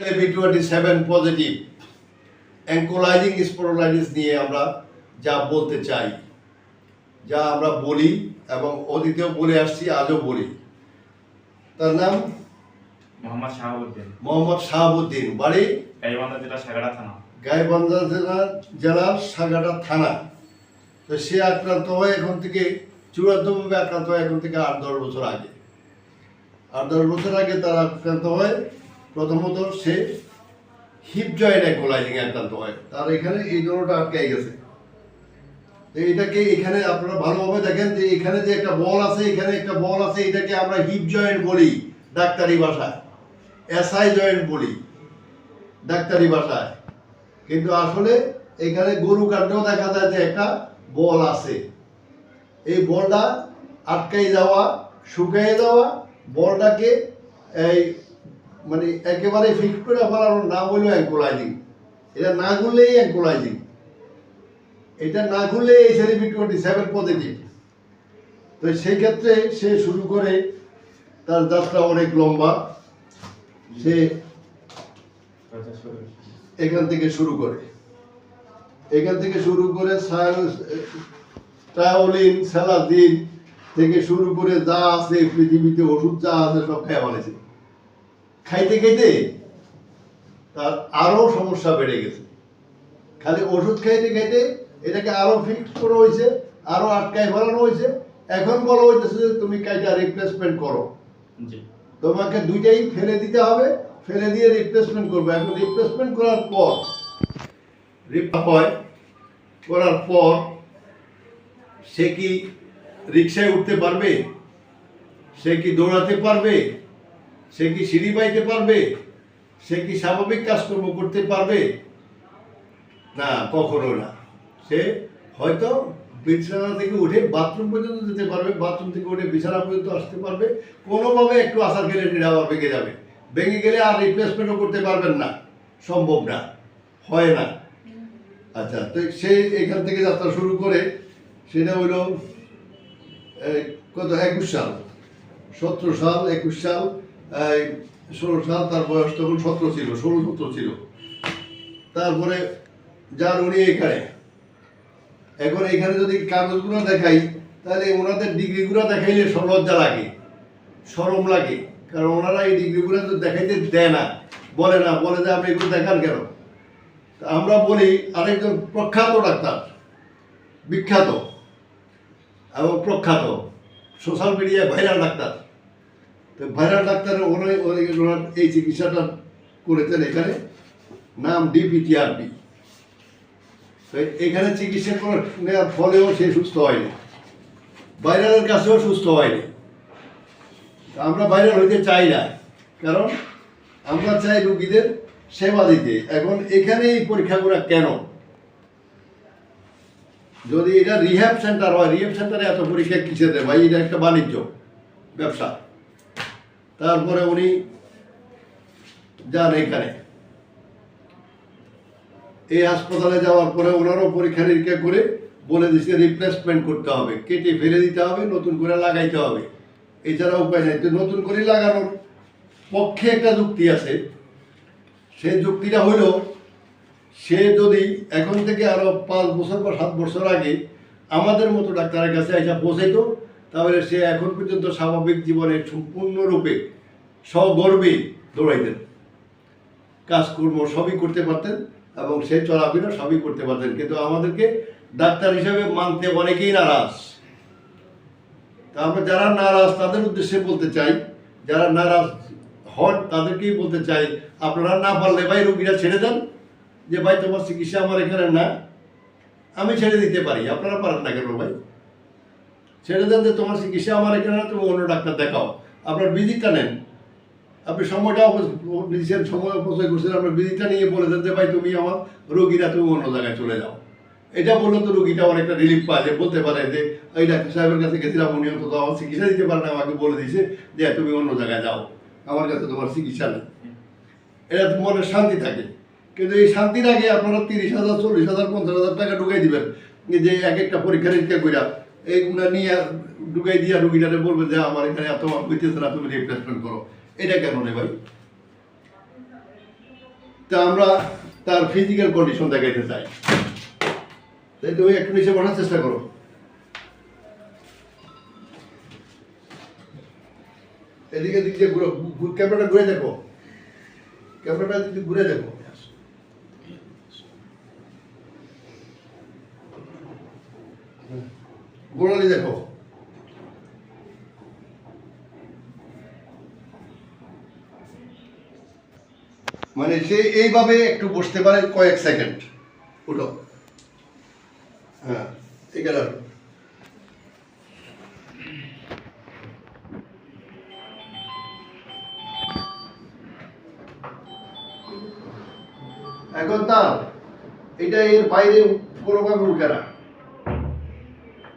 B twenty seven positive ankylosing spondylitis নিয়ে আমরা যা বলতে চাই যা আমরা বলি এবং অতীতেও বলে আসছি আজও বলি। তার নাম? মোহাম্মদ শাহাবুদ্দিন। মোহাম্মদ শাহাবুদ্দিন বাড়ি? গাইবান্ধা জেলা সাগাড়া থানা। গাইবান্ধা জেলার জেলার সাগাটা থানা। তো সে আক্রান্ত হয় এখন থেকে চূড়ান্তভাবে আক্রান্ত হয় এখন থেকে আট দশ বছর আগে। আট দশ বছর আগে তারা আক্রান্ত হয়। প্রথমত সে হিপ জয়েন্ট অ্যাঙ্কোলাইজিং আক্রান্ত হয়। তার এখানে এই জন্যটা আটকে গেছে। এটাকে এখানে আপনারা ভালোভাবে দেখেন যে এখানে যে একটা বল আছে, এখানে একটা বল আছে, এটাকে আমরা হিপ জয়েন্ট বলি ডাক্তারি ভাষায়। এসআই জয়েন্ট বলি ডাক্তারি ভাষায়। কিন্তু আসলে এখানে গরু কাণ্ডেও দেখা যায় যে একটা বল আছে। এই বলটা আটকাই যাওয়া, শুকিয়ে যাওয়া বলটাকে এই মানে একেবারে ফিক্স করে ফেলার নাম হলো অ্যাঙ্কোলাইজিং এটা না করলেই অ্যাঙ্কোলাইজিং এটা না করলে এই সেলিবি টোয়েন্টি সেভেন পজিটিভ তো সেই ক্ষেত্রে সে শুরু করে, তার যাত্রা অনেক লম্বা। সে এখান থেকে শুরু করে। এখান থেকে শুরু করে ট্রায়োলিন স্যালাদিন থেকে শুরু করে যা আছে, পৃথিবীতে ওষুধ যা আছে, সব খাই বানিয়েছে খাইতে খাইতে তার আরও সমস্যা বেড়ে গেছে। খালি ওষুধ খাইতে খাইতে এটাকে আরও ফিক্স করা হয়েছে আরও আটকায় ফেলানো হয়েছে। এখন বলা হইতেছে যে তুমি কাইটা রিপ্লেসমেন্ট করো। তোমাকে দুইটাই ফেলে দিতে হবে ফেলে দিয়ে রিপ্লেসমেন্ট করবে। এখন রিপ্লেসমেন্ট করার পর রিপ হয় করার পর সে কি রিক্সায় উঠতে পারবে? সে কি দৌড়াতে পারবে? সে কি সিঁড়ি বাইতে পারবে? সে কি স্বাভাবিক কাজকর্ম করতে পারবে? না কখনো না। সে হয়তো বিছানা থেকে উঠে বাথরুম পর্যন্ত যেতে পারবে বাথরুম থেকে উঠে বিছানা পর্যন্ত আসতে পারবে। কোনোভাবে একটু আসার গেলে আবার ভেঙে যাবে। ভেঙে গেলে আর রিপ্লেসমেন্টও করতে পারবেন না। সম্ভব না। হয় না। আচ্ছা তো সে এখান থেকে যাত্রা শুরু করে সেটা এই, কত? একুশ সাল। সতেরো সাল একুশ সাল। ষোলো সাল, তার বয়স তখন সতেরো ছিল, ষোলো সতেরো ছিল। তারপরে যার উনি এখানে। এখন এখানে যদি কাগজগুলো দেখাই, তাহলে ওনাদের ডিগ্রিগুলো দেখাইলে লজ্জা লাগে, সরম লাগে। কারণ ওনারা এই ডিগ্রিগুলো তো দেখাইতে দেয় না, বলে না, বলে যে আপনি এগুলো দেখান কেন? আমরা বলি, আরেকজন প্রখ্যাত ডাক্তার, বিখ্যাত, এবং প্রখ্যাত, সোশ্যাল মিডিয়ায় ভাইরাল ডাক্তার। তো ভাইরাল ডাক্তারের ওনার ওনার এই চিকিৎসাটা করেছেন এখানে। নাম ডিপিটিআরপি তো এখানে চিকিৎসা নেওয়ার ফলেও সে সুস্থ হয়নি ভাইরালের কাছেও সুস্থ হয়নি আমরা ভাইরাল হইতে চাই না। কারণ আমরা চাই রুগীদের সেবা দিতে। এখন এখানে এই পরীক্ষাগুলো কেন? যদি এটা রিহ্যাব সেন্টার হয় রিহ্যাব সেন্টারে এত পরীক্ষা কিসে দেয় ভাই? এটা একটা বাণিজ্য ব্যবসা। তারপরে উনি যান এখানে। এই হাসপাতালে যাওয়ার পরে ওনারও পরীক্ষা নিরীক্ষা করে বলে দিচ্ছে রিপ্লেসমেন্ট করতে হবে, কেটে ফেলে দিতে হবে, নতুন করে লাগাইতে হবে। এছাড়া উপায় নেই। তো নতুন করে লাগানোর পক্ষে একটা যুক্তি আছে। সেই যুক্তিটা হইল, সে যদি এখন থেকে আরও পাঁচ বছর বা সাত বছর আগে আমাদের মতো ডাক্তারের কাছে এসে পৌঁছাইতো তাহলে সে এখন পর্যন্ত স্বাভাবিক জীবনে সম্পূর্ণরূপে সগর্বে দৌড়াইতেন। কাজকর্ম সবই করতে পারতেন এবং সে চলাফেরা সবই করতে পারতেন। কিন্তু আমাদেরকে ডাক্তার হিসাবে মানতে অনেকেই নারাজ। তা আমরা যারা নারাজ, তাদের উদ্দেশ্যে বলতে চাই, যারা নারাজ হন, তাদেরকেই বলতে চাই, আপনারা না পারলে ভাই রুগীরা ছেড়ে দেন। যে ভাই, তোমার চিকিৎসা আমার এখানে না, আমি ছেড়ে দিতে পারি। আপনারা পারেন না কেন ভাই? ছেড়ে দেন যে তোমার চিকিৎসা আমার এখানে না তুমি অন্য ডাক্তার দেখাও। আপনার ভিজিটটা নেন। আপনি সময়টা নিজের সময় অপচয় করছেন, আপনার ভিজিটটা নিয়ে বলে দেন যে, ভাই, তুমি আমার রোগীরা, তুমি অন্য জায়গায় চলে যাও। এটা বললে তো রোগীটা অনেকটা রিলিফ পায় যে, বলতে পারে যে, এই ডাক্তার সাহেবের কাছে গেছিলাম, উনি অন্তত আমার চিকিৎসা দিতে পারেন না, আমাকে বলে দিয়েছে যে, তুমি অন্য জায়গায় যাও। আমার কাছে তোমার চিকিৎসা নেই। এটা তো মনে শান্তি থাকে। কিন্তু এই শান্তির আগে আপনারা তিরিশ হাজার, চল্লিশ হাজার, পঞ্চাশ হাজার টাকা ঢুকাই দিবেন। যে, এক একটা পরীক্ষা নিরীক্ষা কইরা এইগুলা নিয়ে ঢুকাই দিয়া রুগীটারে বলবে যে, আমার এখানে এত হইতেছে না, তুমি রিপ্লেসমেন্ট করো। এটা কেন রে ভাই? তা আমরা তার ফিজিক্যাল কন্ডিশন দেখাইতে চাই। তাই তুমি একটু নিচে বসার চেষ্টা করো। এদিকে দিক দিয়ে ঘুরো। ক্যামেরাটা ঘুরে দেখো। ক্যামেরাটা যদি ঘুরে দেখো। গোড়ালি দেখো মানে সে এইভাবে একটু বসতে পারে কয়েক সেকেন্ড। উঠো। হ্যাঁ আসো। এখন তার, এটা এর বাইরে কোনোভাবে উঠে না।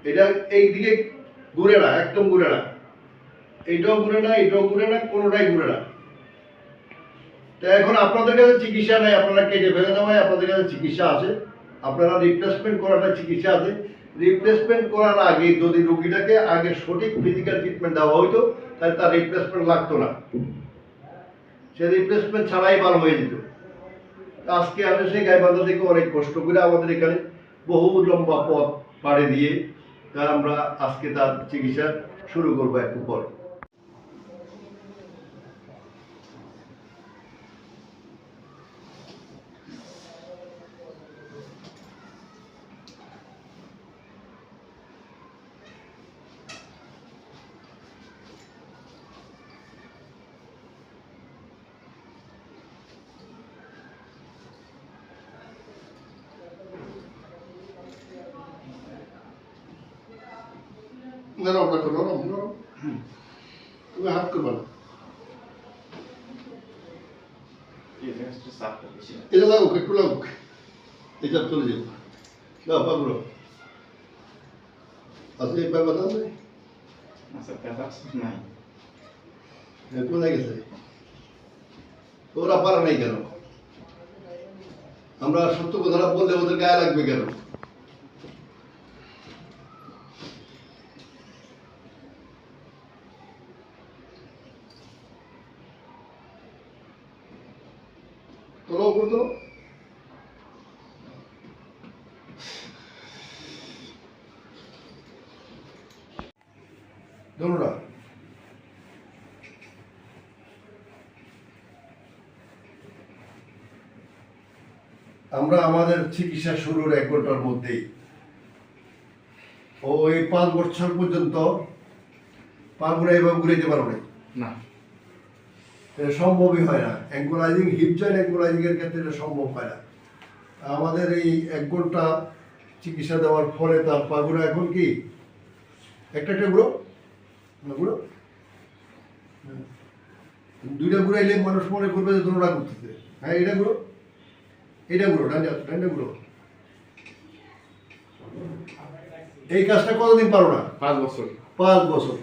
এটা এই দিকে ঘুরে না, একদম ঘুরে না। এইটাও ঘুরে না এটাও ঘুরে না, কোনোটাই ঘুরে না। তো এখন আপনাদের কাছে চিকিৎসা নেই, আপনারা কেটে ফেলে দেওয়ায় আপনাদের কাছে চিকিৎসা আছে। আপনারা রিপ্লেসমেন্ট করাটা চিকিৎসা আছে। রিপ্লেসমেন্ট করার আগে যদি রোগীটাকে আগে সঠিক ফিজিক্যাল ট্রিটমেন্ট দেওয়া হইতো, তাহলে তার রিপ্লেসমেন্ট লাগতো না। সে রিপ্লেসমেন্ট ছাড়াই ভালো হয়ে যেত। আজকে আমি সেই গাইবান্ধা থেকে অনেক কষ্ট করে আমাদের এখানে বহু লম্বা পথ পাড়ি দিয়ে তা আমরা আজকে তার চিকিৎসা শুরু করব একটু পরে। নরম রাখো নরম নরম তুমি হাত করবে না এটা লাগুক একটু লাগুক এটা চলে যাবে না পাগুলো আছে এই ব্যাপার আছে আচ্ছা ব্যথা নাই কোথায় গেছে ওরা পারে নাই কেন আমরা সত্য কথাটা বললে ওদের গায়ে লাগবে কেন তোলো উপর তোলো ধরুন। আমরা আমাদের চিকিৎসা শুরুর এক ঘণ্টার মধ্যেই। ও এই পাঁচ বছর পর্যন্ত পা ঘুরে এভাবে ঘুরাইতে পারো না। সম্ভবই হয় না। অ্যাঙ্কোলাইজিং হিপ জয়েন্ট অ্যাঙ্কোলাইজিং এর ক্ষেত্রে এটা সম্ভব হয় না। আমাদের এই এক ঘণ্টা চিকিৎসা দেওয়ার ফলে তার পাগুলো এখন কি? একটা একটা গুঁড়ো গুঁড়ো হ্যাঁ। দুইটা ঘুরাইলে মানুষ মনে করবে যে দোনোটা করতেছে। হ্যাঁ এটা গুঁড়ো এটা গুঁড়ো ডান্ডা ডান্ডা গুঁড়ো এই কাজটা কতদিন পারো না? পাঁচ বছর। পাঁচ বছর।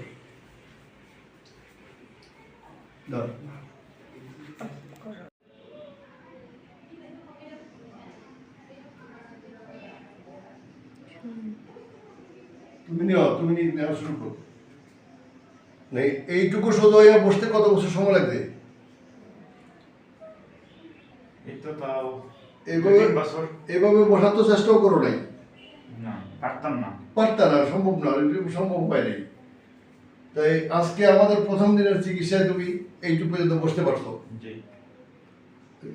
তুমি নিও তুমি নি- নেওয়া শুরু করো। এইটুকু সোজা হইয়া বসতে কত বছর সময় লাগবে? এইভাবে এভাবে বসার তো চেষ্টাও করো নাই? পারতাম না। না সম্ভব না সম্ভব হয় নাই। তাই আজকে আমাদের প্রথম দিনের চিকিৎসায় তুমি এইটুকু পর্যন্ত বসতে পারছ। জি।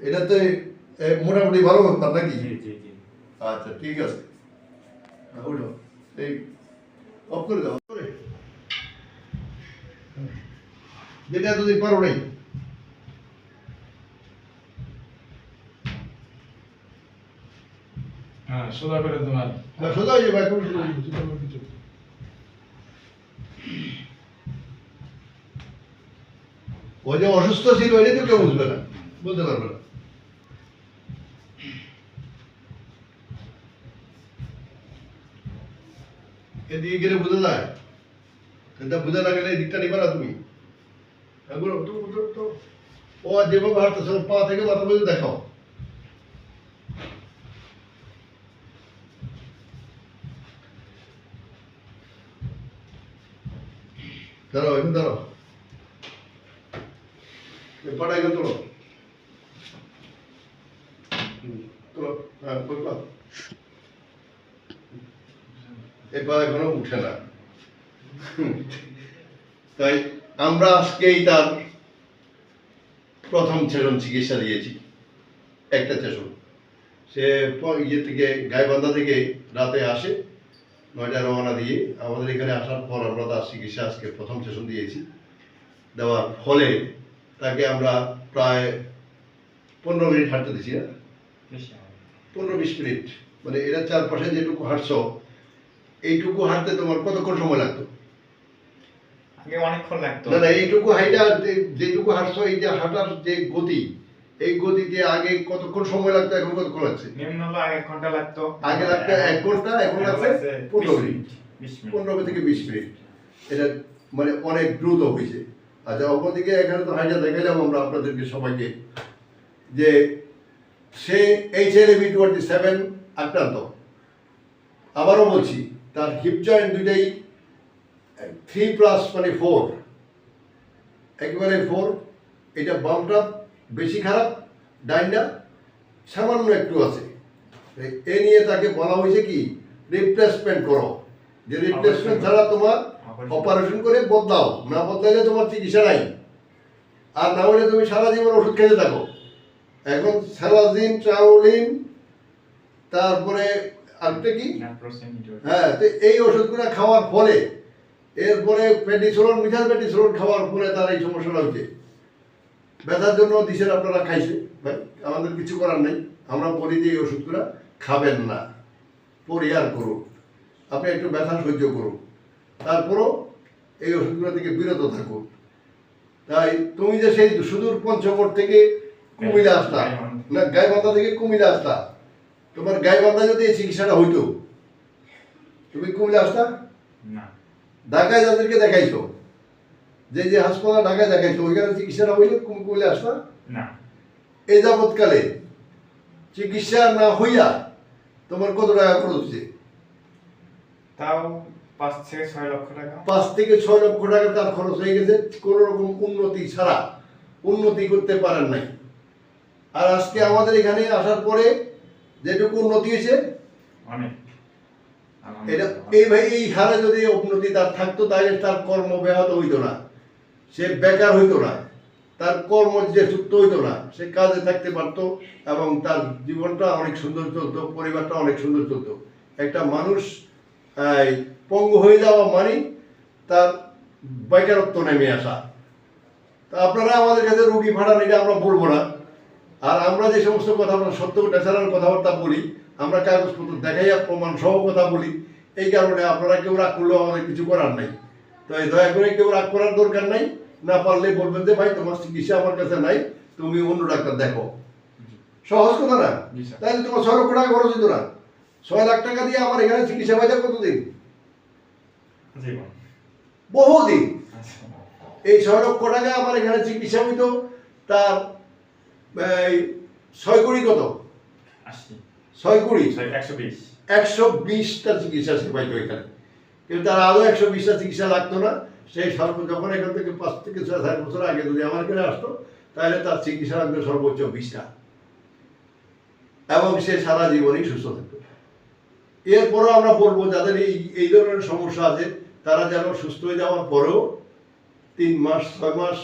এটা তো মোটামুটি ভালো ব্যাপার নাকি? আচ্ছা ঠিক আছে। উঠো এই অফ করে দাও off করে। যেটা এতদিন পারো নাই। হ্যাঁ সোজা করে তোমার সোজা যাবে। ও যে অসুস্থ ছিল এটাই তো কেউ বুঝবে না বলতে পারবে না। এদিকে গেলে বোঝা যায়। এটা বোঝা না গেলে এই দিকটা নিবে না তুমি। এগুলো তো ও যেভাবে হাঁটতেছে পা থেকে মাথা পর্যন্ত দেখাও। দাঁড়াও এখন দাঁড়াও। পাটা এখানে তোলো। হ্যাঁ। এই পা এখনও উঠে না। তাই আমরা আজকেই তার প্রথম সেশন চিকিৎসা দিয়েছি। একটা সেশন। সে ইয়ে থেকে, গাইবান্ধা থেকে রাতে আসে নয়টা রওনা দিয়ে আমাদের এখানে আসার পর আমরা তার চিকিৎসা আজকে প্রথম সেশন দিয়েছি। দেওয়ার ফলে তাকে আমরা প্রায় পনেরো মিনিট হাঁটতে দিছি না। পনেরো বিশ মিনিট। মানে এরা চারপাশে যেটুকু হাঁটছ, এইটুকু হাঁটতে তোমার কতক্ষণ সময় লাগতো? আগে অনেকক্ষণ লাগতো। না না এইটুকু হাইটা যেটুকু হাঁটছো এই যে হাঁটার যে গতি এই গতিতে আগে কতক্ষণ সময় লাগতো এখন কতক্ষণ লাগছে? নিম্ন হলো আগে এক ঘণ্টা লাগতো। আগে লাগতো এক ঘণ্টা এখন লাগছে পনেরো মিনিট। পনেরো থেকে বিশ মিনিট। এটা মানে অনেক দ্রুত হয়েছে। আচ্ছা অপরদিকে এখানে তো হাইটা দেখাইলাম আমরা আপনাদেরকে সবাইকে যে সে H L B twenty seven আক্রান্ত। আবারও বলছি তার হিপ জয়েন্ট দুইটাই থ্রি প্লাস মানে ফোর একেবারে ফোর এটা বামটা বেশি খারাপ ডাইনটা সামান্য একটু আছে। এ- নিয়ে তাকে বলা হয়েছে কি রিপ্লেসমেন্ট করো। যে রিপ্লেসমেন্ট ছাড়া তোমার অপারেশন করে বদলাও। না বদলাইলে তোমার চিকিৎসা নাই। আর না হলে তুমি সারা জীবন ওষুধ খেতে থাকো। এখন স্যালাজিন ট্রাউলিন তারপরে আরেকটা কি? হ্যাঁ তো এই ওষুধগুলো খাওয়ার ফলে এরপরে পেটিসোলন মিথাল পেটিসোলন খাওয়ার পরে তার এই সমস্যাটা হচ্ছে ব্যথার জন্য দিশের আপনারা খাইছে ভাই। আমাদের কিছু করার নেই। আমরা বলি যে এই ওষুধগুলো খাবেন না। পরিহার করুন। আপনি একটু ব্যথা সহ্য করুন। তারপরও এই ওষুধগুলো থেকে বিরত থাকুন। তাই তুমি যে সেই সুদূর পঞ্চগড় থেকে কুমিল্লা আসলা না গাইবান্ধা থেকে কুমিল্লা আসলা তোমার গাইবান্ধা যদি এই চিকিৎসাটা হইতো তুমি কুমিল্লা আসতা না। ঢাকায় যাদেরকে দেখাইছো? যে যে হাসপাতাল ঢাকায় দেখাইছো ওইখানে চিকিৎসাটা হইলে তুমি কুমিল্লা আসতা না। এই যাবৎকালে চিকিৎসা না হইয়া তোমার কত টাকা খরচ হচ্ছে তাও পাঁচ থেকে ছয় লক্ষ টাকা। পাঁচ থেকে ছয় লক্ষ টাকা তার খরচ হয়ে গেছে কোনো রকম উন্নতি ছাড়া উন্নতি করতে পারেন নাই। আর আজকে আমাদের এখানে আসার পরে যেটুকু উন্নতি হয়েছে অনেক। এটা এই ভাই এই হারে যদি উন্নতি তার থাকতো তাহলে তার কর্ম ব্যাহত হইতো না। সে বেকার হইতো না। তার কর্ম যে যুক্ত হইতো না সে কাজে থাকতে পারতো এবং তার জীবনটা অনেক সুন্দর চলতো পরিবারটা অনেক সুন্দর চলতো। একটা মানুষ পঙ্গু হয়ে যাওয়া মানে তার বেকারত্ব নেমে আসা। তা আপনারা আমাদের কাছে রুগী ভাড়া নিলে আমরা বলব না। আর আমরা যে সমস্ত কথা সত্য ন্যাচারাল কথাবার্তা বলি আমরা কাগজপত্র দেখাইয়া প্রমাণ সহ কথা বলি এই কারণে আপনারা কেউ রাগ করলেও আমাদের কিছু করার নাই। তো এই দয়া করে কেউ রাগ করার দরকার নাই না পারলে বলবেন যে ভাই তোমার চিকিৎসা আমার কাছে নাই তুমি অন্য ডাক্তার দেখো। সহজ কথা না? তাহলে তোমার ছয় লক্ষ টাকা খরচ হতো না। ছয় লাখ টাকা দিয়ে আমার এখানে চিকিৎসা পাইতে কতদিন? বহুদিন। আচ্ছা। এই ছয় লক্ষ টাকা আমার এখানে চিকিৎসা হইতো তার ছয় কোটি কত? ছয় কোটি একশো বিশ। একশো বিশটা চিকিৎসা পাইতো এখানে। কিন্তু তার আরও একশো বিশটা চিকিৎসা লাগতো না। সেই সর্ব যখন এখান থেকে পাঁচ থেকে ছয় সাত বছর আগে যদি আমার এখানে আসতো তাহলে তার চিকিৎসা লাগতো সর্বোচ্চ বিশটা। এবং সে সারা জীবনই সুস্থ থাকতো। এরপরও আমরা বলব যাদের এই এই ধরনের সমস্যা আছে তারা যেন সুস্থ হয়ে যাওয়ার পরেও তিন মাস ছয় মাস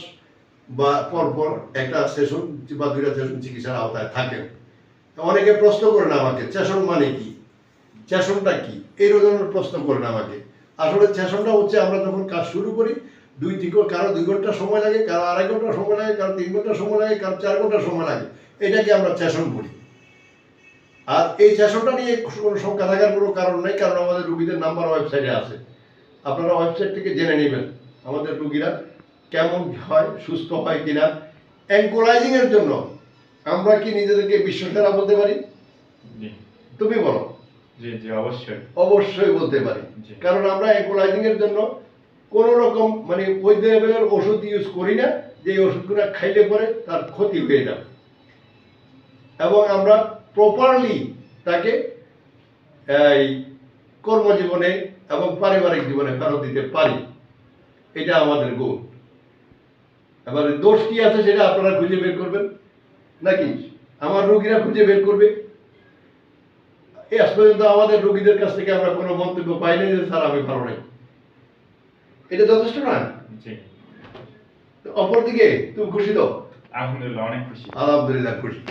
বা পর পর একটা সেশন বা দুইটা সেশন চিকিৎসার আওতায় থাকেন। অনেকে প্রশ্ন করেন আমাকে সেশন মানে কি? চেষণটা কি? এই ধরনের প্রশ্ন করেন আমাকে। আসলে চেষণটা হচ্ছে আমরা যখন কাজ শুরু করি, দুই থেকে কারও দুই ঘণ্টা সময় লাগে, কারও আড়াই ঘণ্টা সময় লাগে, কারও তিন ঘণ্টা সময় লাগে, কারও চার ঘণ্টা সময় লাগে। এটাকে আমরা চেষণ বলি। আর এই চেষণটা নিয়ে কোনো সংখ্যা থাকার কোনো কারণ নেই, কারণ আমাদের রুগীদের নাম্বার ওয়েবসাইটে আছে। আপনারা ওয়েবসাইট থেকে জেনে নেবেন, আমাদের রুগীরা। কেমন হয় সুস্থ হয় কিনা এর জন্য আমরা কি নিজেদেরকে বিশ্বসেরা বলতে পারি? তুমি বলো। জি জি অবশ্যই। অবশ্যই বলতে পারি। কারণ আমরা অ্যাঙ্কোলাইজিং এর জন্য কোন রকম মানে ওই লেভেলের ওষুধ ইউজ করি না যে ওষুধগুলো খাইলে পরে তার ক্ষতি হয়ে যাবে। এবং আমরা প্রপারলি তাকে এই কর্মজীবনে এবং পারিবারিক জীবনে ফেরত দিতে পারি। এটা আমাদের গুণ এবারে দোষ কি আছে সেটা আপনারা খুঁজে বের করবেন। নাকি? আমার রোগীরা খুঁজে বের করবে। এই আজ পর্যন্ত আমাদের রোগীদের কাছ থেকে আমরা কোনো মন্তব্য পাইনি যে স্যার আমি ভালো নাই। এটা যথেষ্ট না? অপরদিকে তুমি খুশি তো? আলহামদুলিল্লাহ অনেক খুশি। আলহামদুলিল্লাহ খুশি।